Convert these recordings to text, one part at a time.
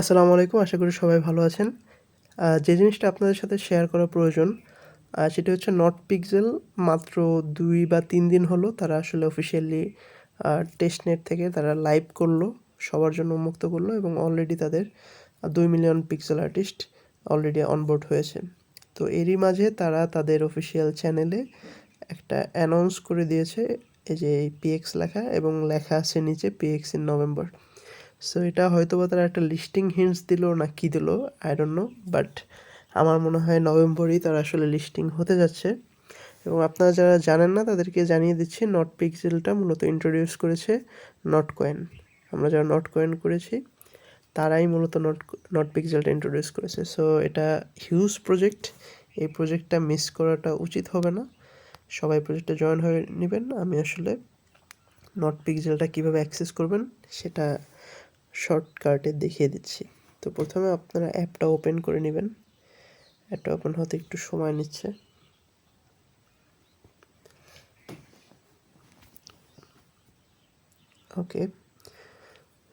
আসসালামু আলাইকুম, আশা করি সবাই ভালো আছেন। যে জিনিসটা আপনাদের সাথে শেয়ার করা প্রয়োজন সেটা হচ্ছে নট পিক্সেল মাত্র দুই বা তিন দিন হলো তারা আসলে অফিসিয়ালি টেস্টনেট থেকে তারা লাইভ করল, সবার জন্য উন্মুক্ত করল এবং অলরেডি তাদের দুই million pixel artist already onboard হয়েছে। তো এরই মাঝে তারা তাদের অফিসিয়াল চ্যানেলে একটা অ্যানাউন্স করে দিয়েছে, এই যে পিএক্স লেখা এবং লেখা আছে নিচে পিএক্স ইন নভেম্বর সো এটা হয়তো বা তারা একটা লিস্টিং হিন্টস দিল না কি দিল আই ডোন্ট নো বাট আমার মনে হয় নভেম্বরেই তারা আসলে লিস্টিং হতে যাচ্ছে। এবং আপনারা যারা জানেন না, তাদেরকে জানিয়ে দিচ্ছি নট পিক্সেলটা মূলত ইন্ট্রোডিউস করেছে নট কয়েন আমরা যারা নট কয়েন করেছি, তারাই মূলত নট নট পিক্সেলটা ইন্ট্রোডিউস করেছে। সো এটা হিউজ প্রজেক্ট এই প্রজেক্টটা মিস করাটা উচিত হবে না। সবাই প্রজেক্টে জয়েন হয়ে নেবেন। আমি আসলে নট পিক্সেলটা কীভাবে অ্যাক্সেস করবেন, সেটা শর্টকাটে দেখিয়ে দিচ্ছি। তো প্রথমে আপনারা অ্যাপটা ওপেন করে নেবেন। অ্যাপটা ওপেন হতে একটু সময় নিচ্ছে। ওকে।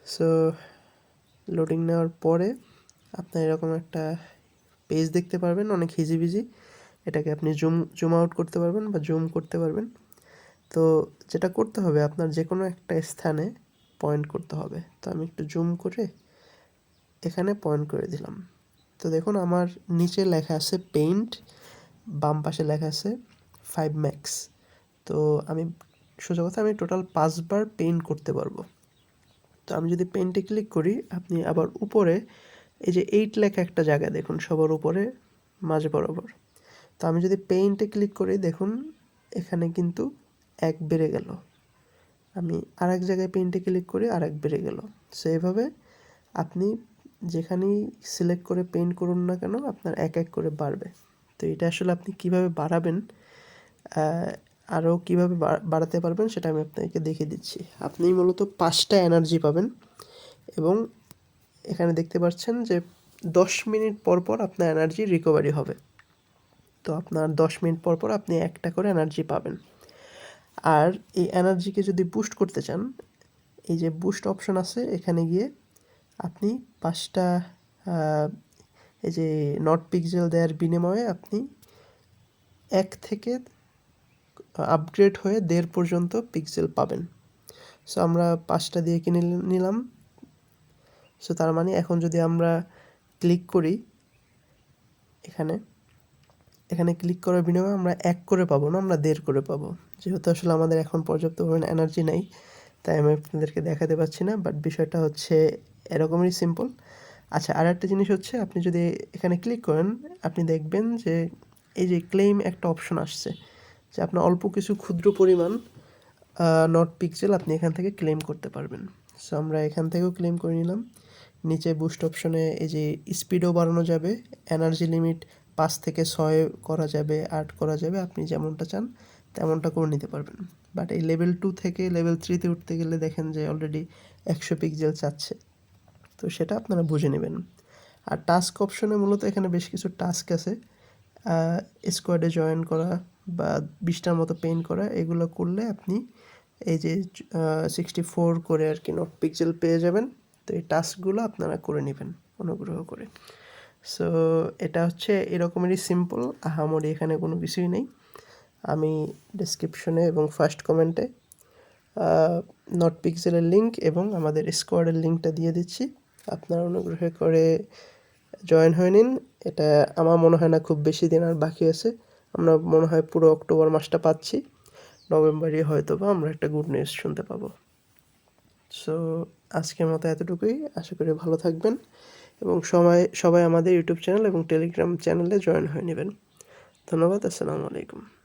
সো, লোডিং নেওয়ার পরে আপনার এরকম একটা পেজ দেখতে পারবেন, অনেক হিজি হিজিবিজি এটাকে আপনি জুম জুম আউট করতে পারবেন বা জুম করতে পারবেন। তো যেটা করতে হবে, আপনার যে কোনো একটা স্থানে পয়েন্ট করতে হবে। তো আমি একটু জুম করে এখানে পয়েন্ট করে দিলাম। তো দেখুন আমার নিচে লেখা আছে পেইন্ট বাম পাশে লেখা আছে ফাইভ ম্যাক্স তো আমি, সোজা কথা আমি টোটাল পাঁচবার পেইন্ট করতে পারব। তো আমি যদি পেইন্টে ক্লিক করি, আপনি আবার উপরে এই যে এইট লেখা একটা জায়গা দেখুন, সবার উপরে, মাঝে বরাবর। তো আমি যদি পেইন্টে ক্লিক করি, দেখুন এখানে কিন্তু এক বেড়ে গেল। আমি আরেক জায়গায় পেইন্টে ক্লিক করি আর এক বেড়ে গেল। সো এইভাবে আপনি যেখানেই সিলেক্ট করে পেইন্ট করুন না কেন, আপনার এক এক করে বাড়বে। তো এটা আসলে আপনি কীভাবে বাড়াবেন আরও কীভাবে বাড়াতে পারবেন সেটা আমি আপনাকে দেখিয়ে দিচ্ছি। আপনি মূলত পাঁচটা এনার্জি পাবেন এবং এখানে দেখতে পাচ্ছেন যে দশ মিনিট পর পর আপনার এনার্জি রিকভারি হবে। তো আপনার দশ মিনিট পর পর আপনি একটা করে এনার্জি পাবেন। আর এই এনার্জিকে যদি বুস্ট করতে চান, এই যে বুস্ট অপশন আছে, এখানে গিয়ে আপনি পাঁচটা এই যে নট পিক্সেল দেওয়ার বিনিময়ে আপনি এক থেকে আপগ্রেড হয়ে দেড় পর্যন্ত পিক্সেল পাবেন। সো আমরা পাঁচটা দিয়ে কিনে নিলাম। সো তার মানে এখন যদি আমরা ক্লিক করি, এখানে এখানে ক্লিক করার বিনিময়ে আমরা এক করে পাবো না, আমরা দেড় করে পাবো। যেহেতু আসলে আমাদের এখন পর্যাপ্ত পরিমাণ এনার্জি নেই, তাই আমি আপনাদেরকে দেখাতে পাচ্ছি না বাট বিষয়টা হচ্ছে এরকমই সিম্পল আচ্ছা আর একটা জিনিস হচ্ছে, আপনি যদি এখানে ক্লিক করেন, আপনি দেখবেন যে এই যে ক্লেম একটা অপশন আসছে, যে আপনার অল্প কিছু ক্ষুদ্র পরিমাণ নট পিক্সেল আপনি এখান থেকে ক্লেম করতে পারবেন। সো আমরা এখান থেকেও ক্লেম করে নিলাম। নিচে বুস্ট অপশনে এই যে স্পিডও বাড়ানো যাবে এনার্জি লিমিট পাঁচ থেকে ছয় করা যাবে, আট করা যাবে, আপনি যেমনটা চান তেমনটা করে নিতে পারবেন। বাট এই লেভেল টু থেকে লেভেল থ্রিতে উঠতে গেলে দেখেন যে অলরেডি একশো পিক্সেল চাচ্ছে। তো সেটা আপনারা বুঝে নেবেন। আর টাস্ক অপশনে মূলত এখানে বেশ কিছু টাস্ক আছে। স্কোয়াডে জয়েন করা বা বিশটার মতো পেইন্ট করা, এগুলো করলে আপনি এই যে সিক্সটি ফোর করে আর কি নোট পিক্সেল পেয়ে যাবেন। তো এই টাস্কগুলো আপনারা করে নেবেন অনুগ্রহ করে। সো এটা হচ্ছে এরকমেরই সিম্পল আহামরি এখানে কোনো কিছুই নেই। আমি ডিসক্রিপশনে এবং ফার্স্ট কমেন্টে নট পিক্সেলের লিঙ্ক এবং আমাদের স্কোয়াডের লিঙ্কটা দিয়ে দিচ্ছি। আপনারা অনুগ্রহ করে জয়েন হয়ে নিন। এটা আমার মনে হয় না খুব বেশি দিন আর বাকি আছে। আমরা মনে হয় পুরো অক্টোবর মাসটা পাচ্ছি। নভেম্বরই হয়তো বা আমরা একটা গুড নিউজ শুনতে পাবো। সো আজকের মতো এতটুকুই। আশা করি ভালো থাকবেন। এবং সবাই সবাই আমাদের ইউটিউব চ্যানেল এবং টেলিগ্রাম চ্যানেলে জয়েন হয়ে নেবেন। ধন্যবাদ, আসসালামু আলাইকুম।